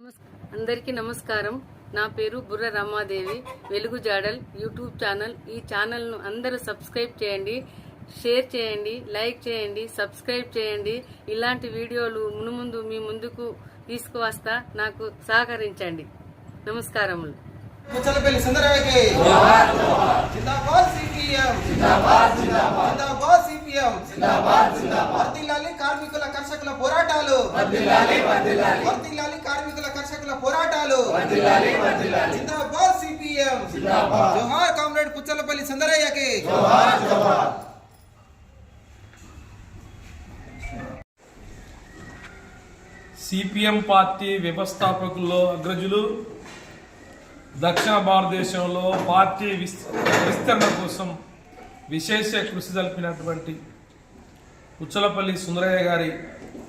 అందరికీ నమస్కారం. నా పేరు బుర్ర రమాదేవి. వెలుగు జాడల్ యూట్యూబ్ ఛానల్. ఈ ఛానల్ను అందరూ సబ్స్క్రైబ్ చేయండి షేర్ చేయండి లైక్ చేయండి సబ్స్క్రైబ్ చేయండి. ఇలాంటి వీడియోలు మునుముందు మీ ముందుకు తీసుకువస్తా నాకు సహకరించండి. నమస్కారములు. ముచ్చలపల్లి సుందరయ్యకి. జిందాబాద్. సిపిఎం. జిందాబాద్ సిపిఎం. వర్ధిల్లాలి కార్మికుల కర్షకుల పోరాటాలు. జిందాబాద్ సిపిఎం. జోహార్ కామ్రేడ్ పుచ్చలపల్లి సుందరయ్యకి. సిపిఎం పార్టీ వ్యవస్థాపకుల్లో అగ్రజులు దక్షిణ భారతదేశంలో పార్టీ విస్- విస్తరణ కోసం విశేష కృషి జరిపినటువంటి ఉచ్చలపల్లి సుందరయ్య గారి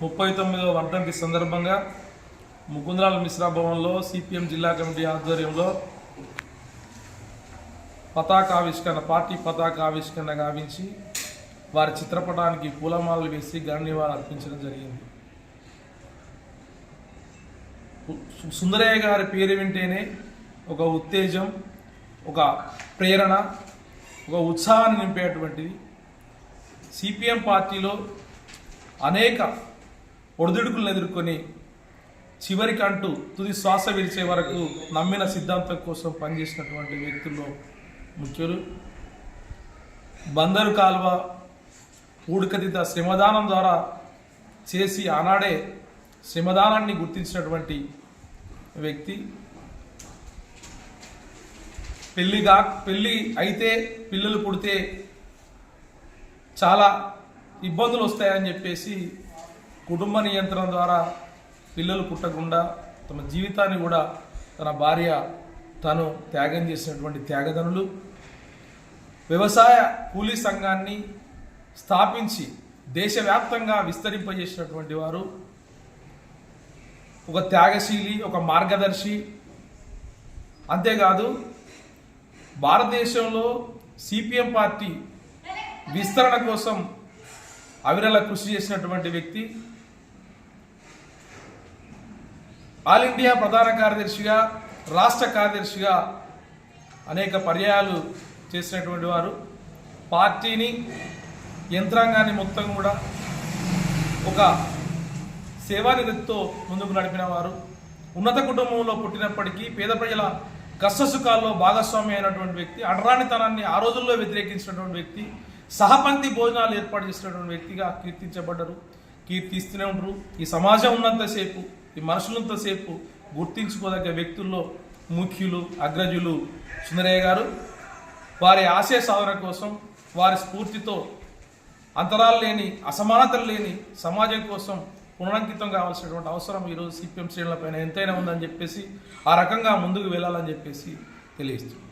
ముప్పై తొమ్మిదవ వర్ధంతి సందర్భంగా ముకుందరాల మిశ్రా భవన్లో సిపిఎం జిల్లా కమిటీ ఆధ్వర్యంలో పతాకావిష్కరణ పార్టీ పతాకావిష్కరణ గావించి వారి చిత్రపటానికి పూలమాలలు వేసి గణనివాళులు అర్పించడం జరిగింది. సుందరయ్య గారి పేరు వింటేనే ఒక ఉత్తేజం ఒక ప్రేరణ ఒక ఉత్సాహాన్ని నింపేటువంటిది సిపిఎం పార్టీలో అనేక ఒడిదుడుకులను ఎదుర్కొని చివరికంటూ తుది శ్వాస విడిచే వరకు నమ్మిన సిద్ధాంతం కోసం పనిచేసినటువంటి వ్యక్తుల్లో ముఖ్యులు బందరు కాలువ పూడికతీత శ్రమదానం ద్వారా చేసి ఆనాడే శ్రమదానాన్ని గుర్తించినటువంటి వ్యక్తి. పెళ్ళిగా పెళ్ళి అయితే పిల్లలు పుడితే చాలా ఇబ్బందులు వస్తాయని చెప్పేసి కుటుంబ నియంత్రణ ద్వారా పిల్లలు పుట్టకుండా తమ జీవితాన్ని కూడా తన భార్య తను త్యాగం చేసినటువంటి త్యాగదనులు వ్యవసాయ కూలీ సంఘాన్ని స్థాపించి దేశవ్యాప్తంగా విస్తరింపజేసినటువంటి వారు. ఒక త్యాగశీలి ఒక మార్గదర్శి. అంతేకాదు భారతదేశంలో సిపిఎం పార్టీ విస్తరణ కోసం అవిరల కృషి చేసినటువంటి వ్యక్తి. ఆల్ ఇండియా ప్రధాన కార్యదర్శిగా రాష్ట్ర కార్యదర్శిగా అనేక పర్యాయాలు చేసినటువంటి వారు. పార్టీని యంత్రాంగాన్ని మొత్తం కూడా ఒక సేవానిధితో ముందుకు నడిపిన వారు. ఉన్నత కుటుంబంలో పుట్టినప్పటికీ పేద ప్రజల కష్టసుఖాల్లో భాగస్వామి అయినటువంటి వ్యక్తి అడరానితనాన్ని ఆ రోజుల్లో వ్యతిరేకించినటువంటి వ్యక్తి సహపంక్తి భోజనాలు ఏర్పాటు చేసినటువంటి వ్యక్తిగా కీర్తించబడ్డరు. కీర్తిస్తూనే ఉండరు. ఈ సమాజం ఉన్నంతసేపు ఈ మనుషులంతసేపు గుర్తించుకోదగ్గ వ్యక్తుల్లో ముఖ్యులు అగ్రజులు సుందరయ్య గారు. వారి ఆశయ సాధన కోసం వారి స్ఫూర్తితో అంతరాలు లేని అసమానతలు లేని సమాజం కోసం పునరంకితం కావాల్సినటువంటి అవసరం ఈరోజు సిపిఎం శ్రేణుల పైన ఎంతైనా ఉందని చెప్పేసి ఆ రకంగా ముందుకు వెళ్ళాలని చెప్పేసి తెలియజేస్తుంది